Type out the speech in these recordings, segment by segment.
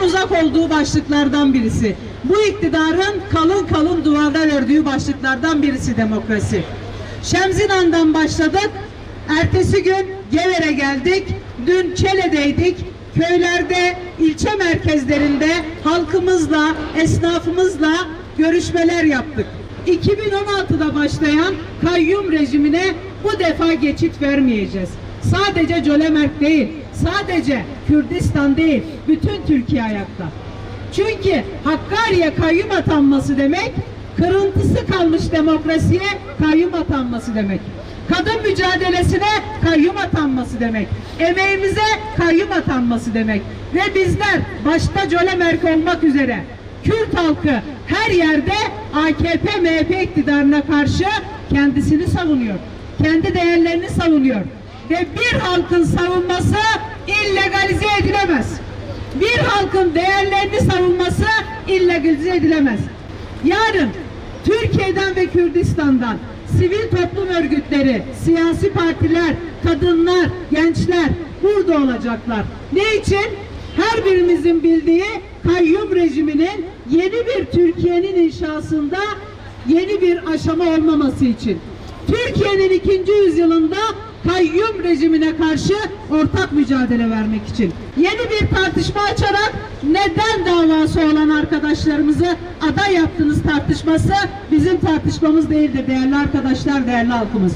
bu başlıklardan birisi. Bu iktidarın kalın kalın duvarlar ördüğü başlıklardan birisi demokrasi. Şemzinan'dan başladık. Ertesi gün Gever'e geldik. Dün Çele'deydik. Köylerde, ilçe merkezlerinde halkımızla, esnafımızla görüşmeler yaptık. 2016'da başlayan kayyum rejimine bu defa geçit vermeyeceğiz. Sadece Cölemerk değil, sadece Kürdistan değil, bütün Türkiye ayakta. Çünkü Hakkari'ye kayyum atanması demek, kırıntısı kalmış demokrasiye kayyum atanması demek. Kadın mücadelesine kayyum atanması demek. Emeğimize kayyum atanması demek. Ve bizler başta Cölemerk olmak üzere Kürt halkı her yerde AKP MHP iktidarına karşı kendisini savunuyor. Kendi değerlerini savunuyor. Ve bir halkın savunması illegalize edilemez. Bir halkın değerlerini savunması illegalize edilemez. Yarın Türkiye'den ve Kürdistan'dan sivil toplum örgütleri, siyasi partiler, kadınlar, gençler burada olacaklar. Ne için? Her birimizin bildiği kayyum rejiminin yeni bir Türkiye'nin inşasında yeni bir aşama olmaması için. Türkiye'nin ikinci yüzyılında kayyum rejimine karşı ortak mücadele vermek için. Yeni bir tartışma açarak neden davası olan arkadaşlarımızı aday yaptınız tartışması bizim tartışmamız değildir değerli arkadaşlar, değerli halkımız.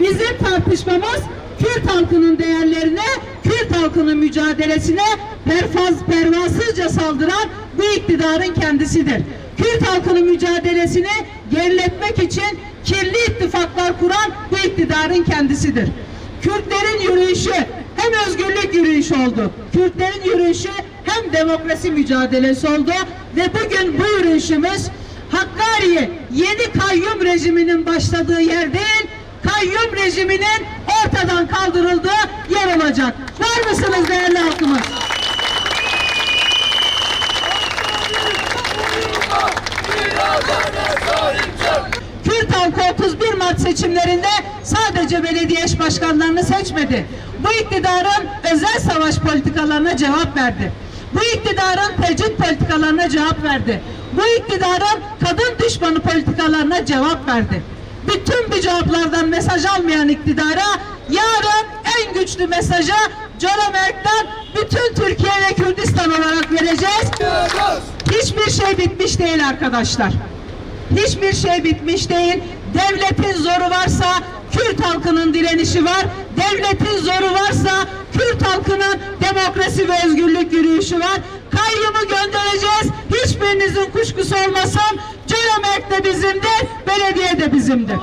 Bizim tartışmamız Kürt halkının değerlerine, Kürt halkının mücadelesine pervaz, pervasızca saldıran bu iktidarın kendisidir. Kürt halkının mücadelesini geriletmek için kirli ittifaklar kuran iktidarın kendisidir. Kürtlerin yürüyüşü hem özgürlük yürüyüşü oldu. Kürtlerin yürüyüşü hem demokrasi mücadelesi oldu ve bugün bu yürüyüşümüz Hakkari'yi yeni kayyum rejiminin başladığı yer değil, kayyum rejiminin ortadan kaldırıldığı yer olacak. Var mısınız değerli halkımız? Kürt halkı 31 Mart seçimlerinde sadece belediye eş başkanlarını seçmedi. Bu iktidarın özel savaş politikalarına cevap verdi. Bu iktidarın tecrit politikalarına cevap verdi. Bu iktidarın kadın düşmanı politikalarına cevap verdi. Bütün bu cevaplardan mesaj almayan iktidara yarın en güçlü mesajı Cölemerk'ten bütün Türkiye ve Kürdistan olarak vereceğiz. Hiçbir şey bitmiş değil arkadaşlar. Hiçbir şey bitmiş değil. Devletin zoru varsa direnişi var. Devletin zoru varsa Kürt halkının demokrasi ve özgürlük yürüyüşü var. Kayyumu göndereceğiz. Hiçbirinizin kuşkusu olmasın. Cölemerk de bizimdir, belediye de bizimdir.